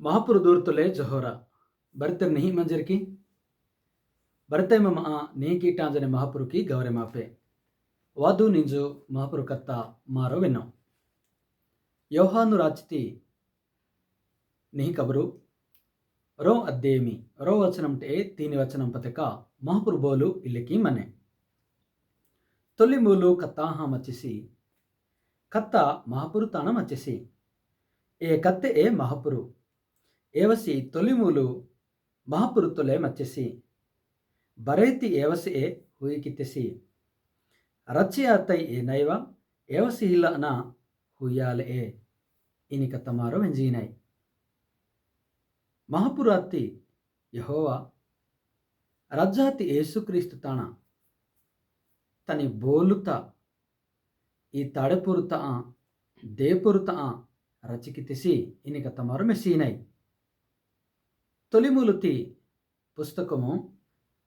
ಮಹಾಪುರು ದೂರ್ತುಲೆ ಜೊಹೋರ. ಬರ್ತೆ ನಹಿ ಮಂಜರ್ಕಿ ಬರ್ತೆ ಮಮ ನಿಹಿ ಕೀಟಾಂಜನೆ ಮಹಾಪುರು ಕಿ ಗೌರೆ ಮಾಪೆ. ವಾದು ನಿಂಜು ಮಹಾಪುರು ಕತ್ತ ಮಾರೋ ವಿನ್ನೋ. ಯೋಹಾನು ರಾಚತಿ ನಿಹಿ ಕಬರು. ರೋ ಅದ್ದೇಮಿ. ರೋ ವಚನಂಟೆ ತೀನಿ ವಚನಂ ಪತಕ ಮಹಾಪುರು ಬೋಲು ಇಲ್ಲಿಕ್ಕಿ ಮನೆ. ತೊಲಿಮೂಲು ಕತ್ತಾಹ ಮಚ್ಚಿಸಿ. ಕತ್ತ ಮಹಾಪುರು ತಾನ ಮಚ್ಚಿಸಿ. ಏ ಕತ್ತೆ ಏ ಮಹಾಪುರು. ಏವಸಿ ತೊಲಿಮೂಲು ಮಹಾಪುರು ತೊಲೆ ಮಚ್ಚಿಸಿ ಬರೇತಿ ಏವಸಿ ಎ ಹುಯಿಕಿತ್ತಿಸಿ ರಚ್ಚಿಯಾತೈ ಎ ನೈವ ಏವಸಿ ಇಲ್ಲ ಅನ ಹುಯ್ಯಾಲೆ ಎ ಇನಿ ಕತ್ತ ಮಾರೋ ವೆಂಜೀನೈ ಮಹಾಪುರು ಅತ್ತಿ ಯಹೋವ ರಜ್ಜಾತಿ ಏಸುಕ್ರಿಸ್ತು ತಾಣ ತನಿ ಬೋಲುತ್ತಾ ಈ ತಾಡೆಪುರುತ ದೇಪುರುತ ರಚಿಕಿತಿಸಿ ಇನಿಕ ತಮಾರು ಮೆಸೀನೈ తొలిమూలుతి పుస్తకము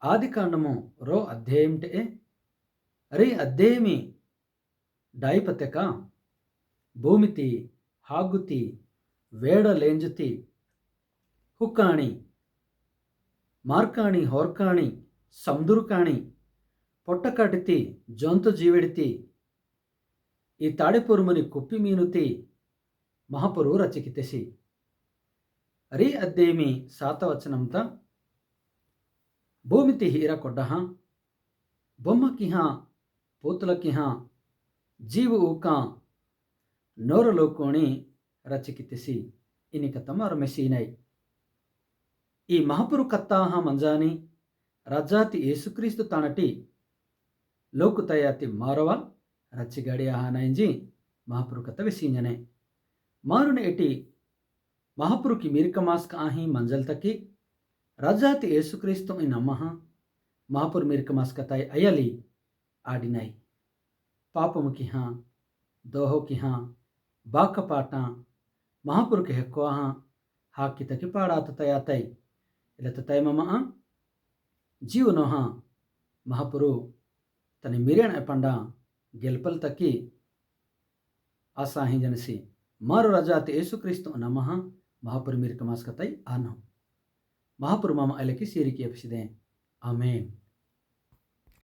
ఆదికాండము రో అధ్యాయంటే రీ అధ్యాయమి ಡಾಯಿಪತ್ಯಕ ಭೂಮಿತಿ ಹಾಗುತಿ ವೇಡಲೇಂಜುತಿ ಹುಕ್ಕಾಣಿ ಮಾರ್ಕಾಣಿ ಹೊರ್ಕಾಣಿ ಸಮದುರ್ಕಾಣಿ ಪೊಟ್ಟಕಾಟಿತಿ ಜೊಂತು ಜೀವಿಡಿತಿ ಈ ತಾಡೆಪುರುಮನಿ ಕುಪ್ಪಿ ಮೀನುತಿ ಮಹಾಪುರು ರಚಿಕಿತೆಸಿ ರೀ ಅದ್ದೇಮಿ ಸಾತವಚನಂತ. ಭೂಮಿತಿ ಹೀರ ಕೊಡ್ಡಹ, ಬೊಮ್ಮಕಿಹ, ಪೂತಲಕಿಹ, ಜೀವ ಊಕ, ನೋರ ಲೋಕೋಣಿ ರಚಿಕಿತಿಸಿ. ಇನಿಕ ತಮಾರು ಮೆಸೀನೈ ಈ ಮಹಾಪುರು ಕತ್ತಾಹ ಮಂಜಾನಿ, ರಜಾತಿ ಯೇಸುಕ್ರಿಸ್ತು ತಾಣಟಿ, ಲೋಕುತಯಾತಿ ಮಾರವ ರಚ್ಚಿಗಡಿಯ ಹಾನೈಂಜಿ ಮಹಾಪುರು ಕತ್ತ ವೆಸೀಂಜನೆ ಮಾರುನೆ ಎಟಿ ಮಹಾಪುರುಕಿ ಮಿರ್ಕಮಾಸ್ಕ ಆಹಿ ಮಂಜಲ್ ತಕಿ ರಜಾತಿ ಯೇಸುಕ್ರಿಸ್ತು ಇನ್ ಅಮ್ಮಹ ಮಹಾಪುರು ಮಿರ್ಕಮಾಸ್ಕ ತಾಯಿ ಅಯಲಿ ಆಡಿನೈ ಪಾಪಮುಖಿ ಹಾಂ ದೋಹೋಕಿ ಹಾಂ ಬಾಕಪಾಟ ಮಹಾಪುರುಕೆ ಹೆಕ್ಕುವ ಹಾಂ ಹಾಕಿ ತಕಿ ಪಾಡಾತ ತಯಾತೈ ಇಲ್ಲತ ತೈ ಮಮ ಜೀವನೋ ಹಾಂ ಮಹಾಪುರು ತನಿ ಮಿರೇಣ ಪಂಡ ಗೆಲ್ಪಲ್ ತಕ್ಕಿ ಆಸಾಹಿ ಜನಸಿ ಮಾರು ರಜಾತಿ ಯೇಸುಕ್ರಿಸ್ತು ನಮಃ महापुर मेरे कमास कताई आना महापुर मामा अल की शेर की अफसदें अमेन